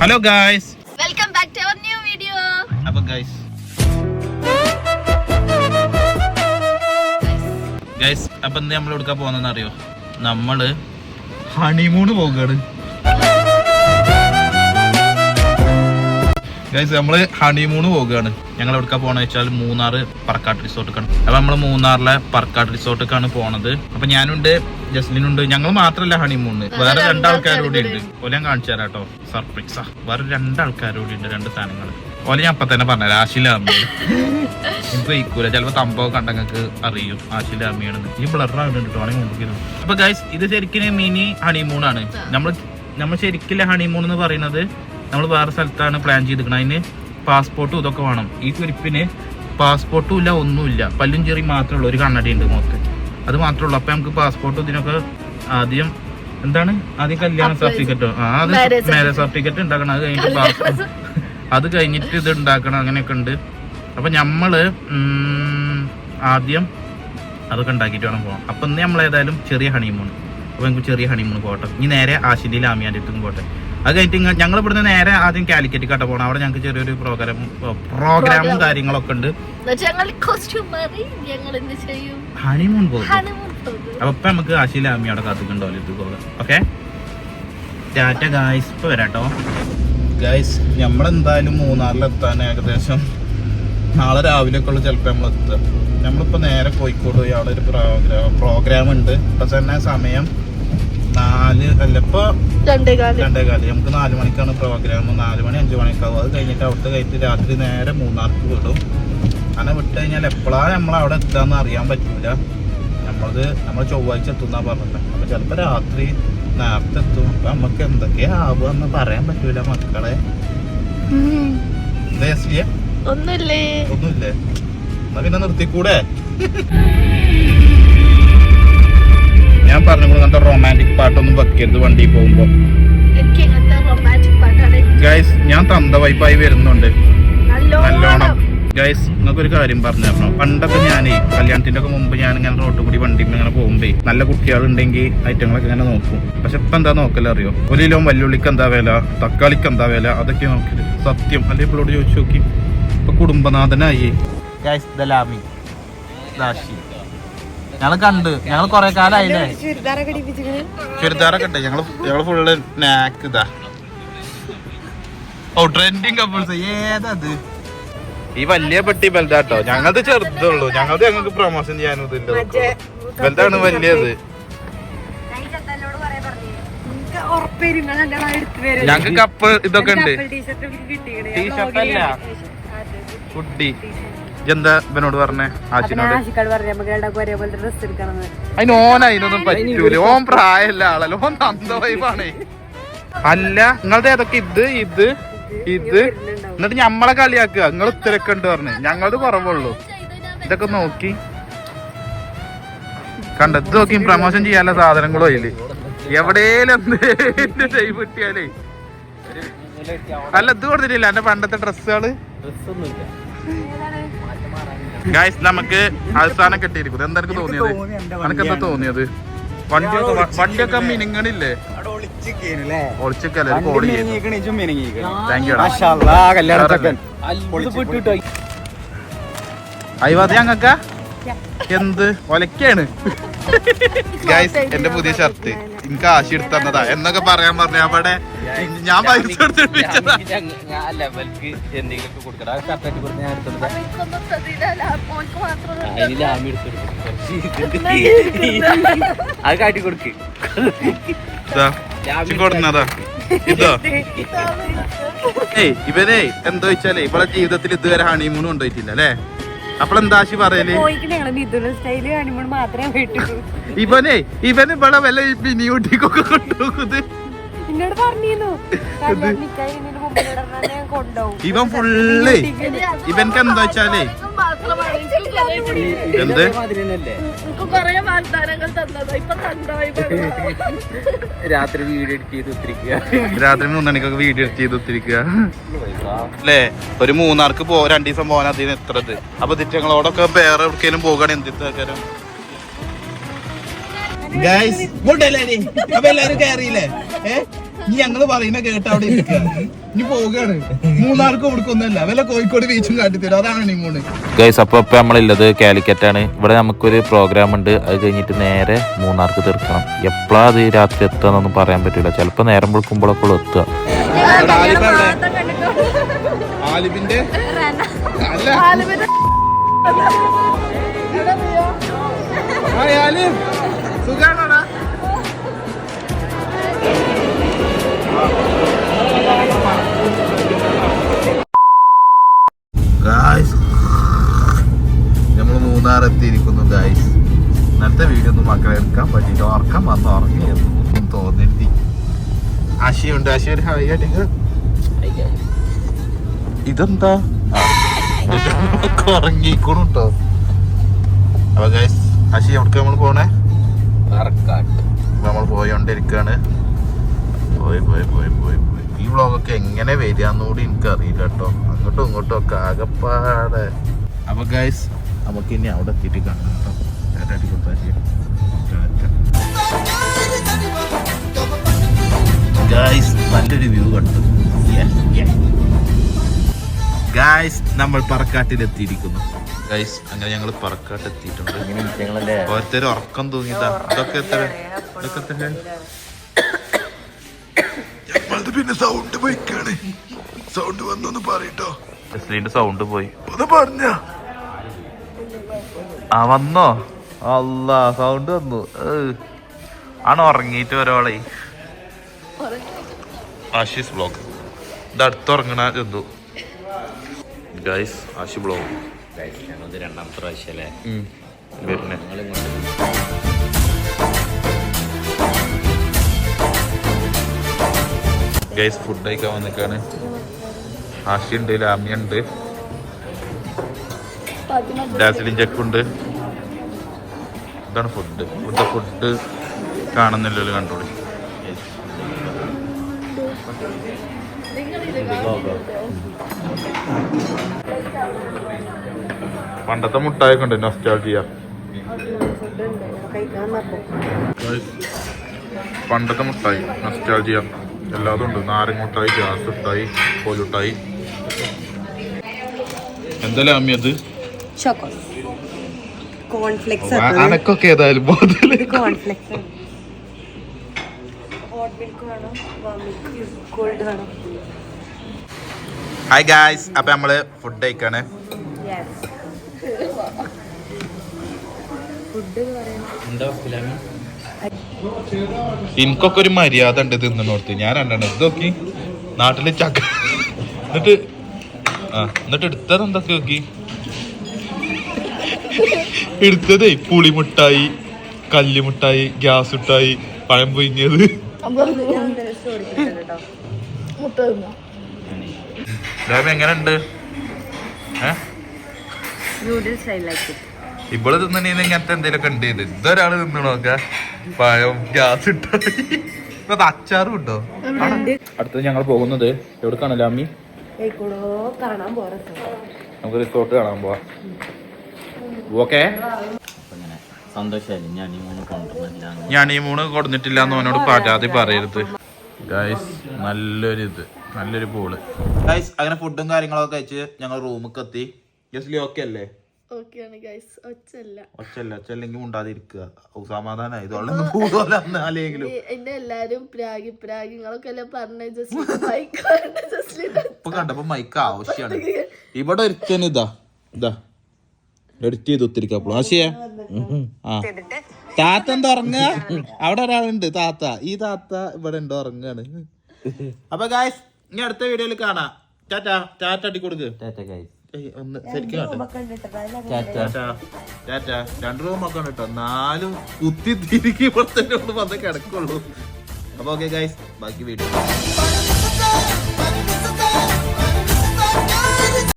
Hello guys welcome back to our new video അപ്പൊ guys guys അപ്പൊ ഇന്ന് നമ്മൾ എടുക്കാൻ പോകുന്നതെന്ന് അറിയോ? നമ്മൾ ഹണിമൂണ് പോകുകയാണ് ഗൈസ് നമ്മൾ ഹണിമൂണ് പോകുകയാണ് ഞങ്ങൾ എവിടെക്കാ പോണെന്ന് വെച്ചാൽ മൂന്നാർ പറക്കാട്ട് റിസോർട്ടിക്കാണ്. അപ്പൊ നമ്മൾ മൂന്നാറിലെ പറക്കാട്ട് റിസോർട്ടിക്കാണ് പോണത്. അപ്പൊ ഞാനുണ്ട് ജസ്ലിനുണ്ട്. ഞങ്ങൾ മാത്രല്ല ഹണിമൂണ് വേറെ രണ്ടാൾക്കാരോടെ ഉണ്ട്. ഓലെ ഞാൻ കാണിച്ചു തരാം കേട്ടോ സർപ്രൈസാ. വേറെ രണ്ടാൾക്കാരോടെ ഉണ്ട് രണ്ട് സാധനങ്ങൾ ഓലെ ഞാൻ അപ്പൊ തന്നെ പറഞ്ഞ ആശിലാമ്മ എനിക്ക് വയ്ക്കൂല. ചിലപ്പോ തമ്പോ കണ്ടങ്ങൾക്ക് അറിയും. ആശിലാമ്മയാണെന്ന് ഈ ബ്ലറാവുന്നുണ്ട് കേട്ടോ ആണെങ്കിൽ മുമ്പിൽ അപ്പൊ ഗൈസ് ഇത് ശരിക്കും മിനി ഹണിമൂൺ ആണ്. നമ്മൾ നമ്മൾ ശരിക്കില്ല ഹണിമൂൺ എന്ന് പറയുന്നത് നമ്മൾ വേറെ സ്ഥലത്താണ് പ്ലാൻ ചെയ്തിരിക്കുന്നത് അതിന് പാസ്പോർട്ടും ഇതൊക്കെ വേണം. ഈ കുരിപ്പിന് പാസ്പോർട്ടും ഇല്ല ഒന്നുമില്ല പല്ലും ചെറിയ മാത്രമേ ഉള്ളൂ ഒരു കണ്ണടി ഉണ്ട് മുഖത്ത് അത് മാത്രമേ ഉള്ളൂ. അപ്പൊ നമുക്ക് പാസ്പോർട്ടും ഇതിനൊക്കെ ആദ്യം എന്താണ്? ആദ്യം കല്യാണ സർട്ടിഫിക്കറ്റോ? ആ അത് മാരേജ് സർട്ടിഫിക്കറ്റ് ഉണ്ടാക്കണം. അത് കഴിഞ്ഞിട്ട് പാസ്പോർട്ട്. അത് കഴിഞ്ഞിട്ട് ഇത് ഉണ്ടാക്കണം. അങ്ങനെയൊക്കെ ഉണ്ട്. അപ്പൊ നമ്മൾ ആദ്യം അതൊക്കെ ഉണ്ടാക്കിയിട്ട് വേണം പോകാം അപ്പൊ ഇന്ന് നമ്മൾ ഏതായാലും ചെറിയ ഹണിമൂൺ അപ്പൊ നമുക്ക് ചെറിയ ഹണിമൂൺ പോകട്ടെ ഇനി നേരെ ആശിലിയിൽ ലാമിയാന്റെ അടുത്തും പോട്ടെ. അത് കഴിഞ്ഞിട്ട് ഞങ്ങൾ ഇവിടുന്ന് നേരെ ആദ്യം കാലിക്കറ്റ് കട്ട പോകണം അവിടെ ഞങ്ങൾക്ക് ചെറിയൊരു പ്രോഗ്രാം പ്രോഗ്രാമും കാര്യങ്ങളൊക്കെ ഉണ്ട്. ഹണിമൂൺ പോകും. അപ്പൊ ഇപ്പൊ നമുക്ക് ആശില അമ്മി അവിടെ കാത്തുക്കുണ്ടോ? ഇത് പോകാം ഓക്കെ ടാറ്റ ഗായ്സ് ഇപ്പൊ വരാട്ടോ. ഗായ്സ് നമ്മളെന്തായാലും മൂന്നാറിലെത്താൻ ഏകദേശം നാളെ രാവിലെ ഒക്കെ ഉള്ള ചിലപ്പോൾ നമ്മൾ എത്തുക. നമ്മളിപ്പോൾ നേരെ കോഴിക്കോട് പോയി അവിടെ ഒരു പ്രോഗ്രാം പ്രോഗ്രാം ഉണ്ട്. ഇപ്പൊ തന്നെ സമയം നാല് അല്ല ഇപ്പോ രണ്ടേ കാലം രണ്ടേ കാലം നമുക്ക് നാല് മണിക്കാണ് പ്രോഗ്രാം നാല് മണി അഞ്ചു മണിക്കാവും. അത് കഴിഞ്ഞിട്ട് അവിടുത്തെ കഴിഞ്ഞിട്ട് രാത്രി നേരെ മൂന്നാർക്ക് വിടും. അങ്ങനെ വിട്ട് കഴിഞ്ഞാൽ എപ്പോഴാണ് നമ്മൾ അവിടെ എത്താന്ന് അറിയാൻ പറ്റൂല. നമ്മളത് നമ്മൾ ചൊവ്വാഴ്ച എത്തുന്നാ പറഞ്ഞത്. അപ്പൊ ചിലപ്പോ രാത്രി നേരത്തെ എത്തും. അപ്പൊ നമുക്ക് എന്തൊക്കെയാ ആവുമെന്ന് പറയാൻ പറ്റൂല മക്കളെ? ഒന്നുമില്ലേ? ഒന്നുമില്ലേ? എന്നാ പിന്നെ നിർത്തിക്കൂടെ? ഞാൻ പറഞ്ഞു അങ്ങനത്തെ റൊമാന്റിക് പാട്ടൊന്നും വെക്കരുത് വണ്ടി പോകുമ്പോ. എനിക്ക് ഇങ്ങനത്തെ റൊമാന്റിക് പാട്ടാണ് ഗൈസ് ഞാൻ തന്ത വൈപ്പായി വരുന്നുണ്ട്. നല്ലോണം. ഗൈസ് നിങ്ങൾക്ക് ഒരു കാര്യം പറഞ്ഞു തരണം? പണ്ടൊക്കെ ഞാൻ കല്യാണത്തിന്റെ ഒക്കെ മുമ്പ് ഞാൻ ഇങ്ങനെ റോഡ് കൂടി വണ്ടി ഇങ്ങനെ പോകുമ്പേ നല്ല കുട്ടികളുണ്ടെങ്കിൽ ഐറ്റങ്ങളൊക്കെ ഇങ്ങനെ നോക്കും. പക്ഷെ ഇപ്പൊ എന്താ നോക്കല അറിയോ? ഒരു കിലോ വല്ലുള്ളിക്ക് എന്താ വില? തക്കാളിക്ക് എന്താ വില? അതൊക്കെ നോക്കൽ. സത്യം. അല്ലെ ഇപ്പോഴോട് ചോദിച്ചു നോക്കി. ഇപ്പൊ കുടുംബനാഥനായി. ഗൈസ് ദലാമി. ദാഷി ഞങ്ങൾ കണ്ട്. ഞങ്ങൾ കൊറേ കാലായില്ലേ? ചുരിദാറൊക്കെ ഉണ്ട്. ഞങ്ങൾ ഞങ്ങൾ ഫുള്ള് നാക്ക് ഇതാ. ഓ ട്രെൻഡിങ് കപ്പിൾസ് ഏതത്? ഈ വലിയ പെട്ടി വലുതാട്ടോ. ഞങ്ങളത് ചെറുതുള്ളൂ. ഞങ്ങളത് ഞങ്ങൾക്ക് പ്രൊമോഷൻ ചെയ്യാനും ഇതിന്റെ വലുതാണ് വലിയത്. ഞങ്ങൾക്ക് കപ്പ് ഇതൊക്കെ ഉണ്ട്. ടീഷർട്ട് അല്ല. കുട്ടി എന്താ ഇവനോട് പറഞ്ഞേ? ആശിനോട്? അതിന് ഓൻ അതിനൊന്നും പറ്റൂല. ഓൻ പ്രായല്ല ആളല്ല. ഓൻ തന്ത വൈബാണേ. അല്ല നിങ്ങളുടെ ഏതൊക്കെ ഇത് ഇത് ഇത്? എന്നിട്ട് ഞമ്മളെ കളിയാക്കുക. നിങ്ങൾ ഇത്രയൊക്കെ ഉണ്ട് പറഞ്ഞു. ഞങ്ങളത് കുറവുള്ളൂ. ഇതൊക്കെ നോക്കി. കണ്ട? ഇത് നോക്കി പ്രമോഷൻ ചെയ്യാനുള്ള സാധനങ്ങളോ അതിൽ? എവിടെയും എന്ത് കിട്ടിയാലേ? അല്ല ഇത് കൊടുത്തിട്ടില്ല. എന്റെ പണ്ടത്തെ ഡ്രസ്സുകൾ ഗായ്സ് നമുക്ക് അവസാനം കിട്ടിയിരിക്കും എന്താ എനിക്ക് തോന്നിയത്? എനിക്ക് എന്താ തോന്നിയത്? വണ്ടിയൊക്കെ വണ്ടിയൊക്കെ മിനിങ്ങണില്ലേ? ഒളിച്ചൊക്കെ കോളി താങ്ക് യു അയ്യോ ഞങ്ങക്ക എന്ത്? ഒലക്കാണ് ഗൈസ് എന്റെ പുതിയ ഷർട്ട് എനിക്ക് ആശി എടുത്ത് തന്നതാ. എന്നൊക്കെ പറയാൻ പറഞ്ഞു അവിടെ ഞാൻ പൈസ അത് കാട്ടി കൊടുക്ക്. ഇതോ ഏയ് ഇവനെ എന്താ വെച്ചാലേ ഇവളെ ജീവിതത്തിൽ ഇതുവരെ ഹണിമൂൺ കൊണ്ടുപോയിട്ടില്ല അല്ലേ? അപ്പോഴെന്താ ആശി പറയൽ? ഇവനെ ഇവൻ ഇവിടെ വല്ല മിനി ഊട്ടിക്കൊക്കെ കൊണ്ടുപോകുന്നത്. എന്നോട് പറഞ്ഞിരുന്നു. ഇവൻ ഫുള്ള് ഇവൻക്ക് എന്താ വെച്ചാലേ? എന്ത്? രാത്രി വീഡിയോ എഡിറ്റ് ചെയ്ത് ഒത്തിരിക്കുക. രാത്രി മൂന്നണിക്കൊക്കെ വീഡിയോ എഡിറ്റ് ചെയ്ത് ഒത്തിരിക്കുക. അല്ലേ? ഒരു മൂന്നാർക്ക് പോ രണ്ടു ദിവസം പോകാൻ അതിന് എത്രത്? അപ്പൊ തിറ്റങ്ങളോടൊക്കെ വേറെ എവിടേലും എന്ത് ഗുഡ് ഗൈസ് അപ്പൊ എല്ലാരും കയറിയില്ലേ ഏ? ഇനി ഞങ്ങൾ പറയുന്ന കേട്ട് അവിടെ ഇരിക്കുക. ഇനി പോവുകയാണ്. മൂന്നാർക്ക് കൊടുക്കൊന്നല്ല വല്ല കോഴിക്കോട് ബീച്ചും കാട്ടിത്തരും. അതാണ് ഇങ്ങോട്ട് ഗൈസ് അപ്പോൾ ഇപ്പൊ നമ്മളുള്ളത് കാലിക്കറ്റ് ആണ് ഇവിടെ നമുക്കൊരു പ്രോഗ്രാം ഉണ്ട്. അത് കഴിഞ്ഞിട്ട് നേരെ മൂന്നാർക്ക് തീർക്കണം. എപ്പോഴാ അത് രാത്രി എത്തുകയെന്നൊന്നും പറയാൻ പറ്റില്ല ചിലപ്പോ നേരം വിളിക്കുമ്പോഴൊക്കെ എത്തുക. ആലിബിന്റെ അല്ല ഹായ് ആലിബ്. മൂന്നാർ എത്തിയിരിക്കുന്നു ഗായ്സ് ഇന്നത്തെ വീഡിയോ ഒന്നും മക്കളെ എടുക്കാൻ പറ്റില്ല ഉറക്കം വന്ന് ഉറങ്ങി ഒന്നും തോന്നിട്ടി ആശയുണ്ട്. ആശയ ഒരു ഹായ് ആയിട്ട് ഇതെന്താ? ഉറങ്ങിക്കോണു കേട്ടോ അപ്പൊ ഗൈസ് ആശി എവിടെ നമ്മൾ പോണേ? നമ്മൾ പോയോണ്ടിരിക്കാണ്. പോയി പോയി പോയി പോയി പോയി. ഈ വ്ളോഗൊക്കെ എങ്ങനെ വരികയെന്നുകൂടി എനിക്ക് അറിയില്ല കേട്ടോ അങ്ങോട്ടും ഇങ്ങോട്ടും ഒക്കെ ആകെപ്പാടെ. അപ്പൊ ഗൈസ് നമുക്ക് ഇനി അവിടെ എത്തിയിട്ട് കാണാം കേട്ടോ. ടാറ്റാ. ഗായ്സ് നല്ലൊരു വ്യൂ കണ്ടു. ഗായ്സ് നമ്മൾ പറക്കാട്ടിൽ എത്തിയിരിക്കുന്നു ഗൈസ് അങ്ങനെ ഞങ്ങൾ പറക്കാട്ട് എത്തിയിട്ടുണ്ട് ഓരോരുത്തരും ഉറക്കം തൂങ്ങിയതാ. ഇതൊക്കെ എത്ര ഇതൊക്കെ ഞങ്ങളത് പിന്നെ സൗണ്ട് പോയിക്കാണ്. സൗണ്ട് വന്നൊന്ന് പറയട്ടോ സൗണ്ട് പോയി. ഒന്ന് പറഞ്ഞ? ആ വന്നോ? അല്ല സൗണ്ട് വന്നു. ആണ് ഉറങ്ങിയിട്ട് ഒരാളെ? ആശീസ് ബ്ലോഗ് ഇത് അടുത്തുറങ്ങണ ജന്തു. ഗൈസ് ആശി ബ്ലോഗ് രണ്ടാമത്തെ പ്രാവശ്യം അല്ലേ? ഗൈസ് ഫുഡ് കഴിക്കാൻ വന്നിക്കാണ്. ആശി ഉണ്ട് ലാമ്യ ഉണ്ട്. ഡാസിലിൻ ചെക്കുണ്ട് ഇതാണ് ഫുഡ് ഇവിടുത്തെ ഫുഡ് കാണുന്നില്ലല്ലോ കണ്ടോളി. പണ്ടത്തെ മുട്ടായൊക്കെ ഉണ്ട് നൊസ്റ്റാൾജിയ പണ്ടത്തെ മുട്ടായി നൊസ്റ്റാൾജിയ എല്ലാതും ഉണ്ട്. നാരങ്ങ മുട്ടായി ഗ്യാസ് മുട്ടായി കോലുട്ടായി. എന്തല്ല അമ്മി അത്? ചോക്കോസ് കോൺഫ്ലെക്സ് അനക്കൊക്കെ ഏതായാലും കോൺഫ്ലെക്സ് ഹോട്ട് മിൽക്ക് വേണം കോൾഡ് വേണം ഹായ് ഗായ്സ് അപ്പൊ നമ്മൾ ഫുഡ് കഴിക്കാണ്. യെസ് ഫുഡ് എന്താ ഫിലാമി എനിക്കൊക്കെ ഒരു മര്യാദ ഉണ്ട് തിന്നണോർത്ത് ഞാൻ രണ്ടെണ്ണം ഇത് നോക്കി. നാട്ടിൽ ചക്ക എന്നിട്ട് ആ എന്നിട്ട് എടുത്തത് എന്തൊക്കെ നോക്കി? എടുത്തതേ പുളിമുട്ടായി കല്ലുമുട്ടായി ഗ്യാസ് മുട്ടായി പഴം പൊയിഞ്ഞത് ഇപ്പോൾ എങ്ങനെയുണ്ട്? ഇങ്ങനത്തെ എന്തെങ്കിലുമൊക്കെ ഉണ്ട്. ഇത് ഇതൊരാൾ തിന്നണോക്ക പഴം ഗ്യാസ് ഇട്ടായി അത് അച്ചാറും ഉണ്ടോ? അടുത്തത് ഞങ്ങൾ പോകുന്നത് എവിടെ എവിടേക്കാണല്ലോ അമ്മി കാണാൻ പോറ നമുക്ക് റിസോർട്ട് കാണാൻ പോവാ. ഓക്കെ. ഞാൻ ഈ മൂന്ന് കൊണ്ടുവന്നില്ല ഞാൻ ഈ മൂന്ന് കൊടുത്തിട്ടില്ല എന്ന് അവനോട് പരാതി പറയരുത്. ഗൈസ് നല്ലൊരു ഇത്. നല്ലൊരു പൂൾ ഗൈസ് അങ്ങനെ ഫുഡും കാര്യങ്ങളൊക്കെ കഴിച്ച് ഞങ്ങൾ റൂമിൽ എത്തി. ജസ്ലി ഓക്കെ അല്ലേ? ഒച്ചല്ല ഒച്ചല്ല ഒച്ചല്ലെങ്കിൽ ഉണ്ടാതിരിക്കുക എല്ലാരും പ്രാഗി അല്ലേ പറഞ്ഞ ജസ്റ്റ് ബൈക്കാണ് ജസ്റ്റ് ഇപ്പൊ കണ്ടപ്പോ മൈക്ക് ആവശ്യമാണ് ഇവിടെ ഒരുത്തനിതാ ഇതാ. എഡിറ്റ് ചെയ്ത് ആ. താത്ത എന്താ ഉറങ്ങുക അവിടെ ഒരാളുണ്ട് താത്ത. ഈ താത്ത ഇവിടെ ഉണ്ട് ഉറങ്ങാണ്. അപ്പൊ ഗായ്സ് ഇനി അടുത്ത വീഡിയോയിൽ കാണാം. ടാറ്റാ ടാറ്റ അടി കൊടുക്ക്. ഒന്ന് ശരിക്കും ടാറ്റ. ടാറ്റാ റൂം രണ്ട് റൂമൊക്കെ ഉണ്ട് കേട്ടോ. നാലും കുത്തി തിരികെ ഇവിടെ തന്നെ ഒന്ന് വന്ന് കിടക്കുള്ളൂ. അപ്പൊ ഓക്കെ ഗായ്സ് ബാക്കി വീഡിയോ.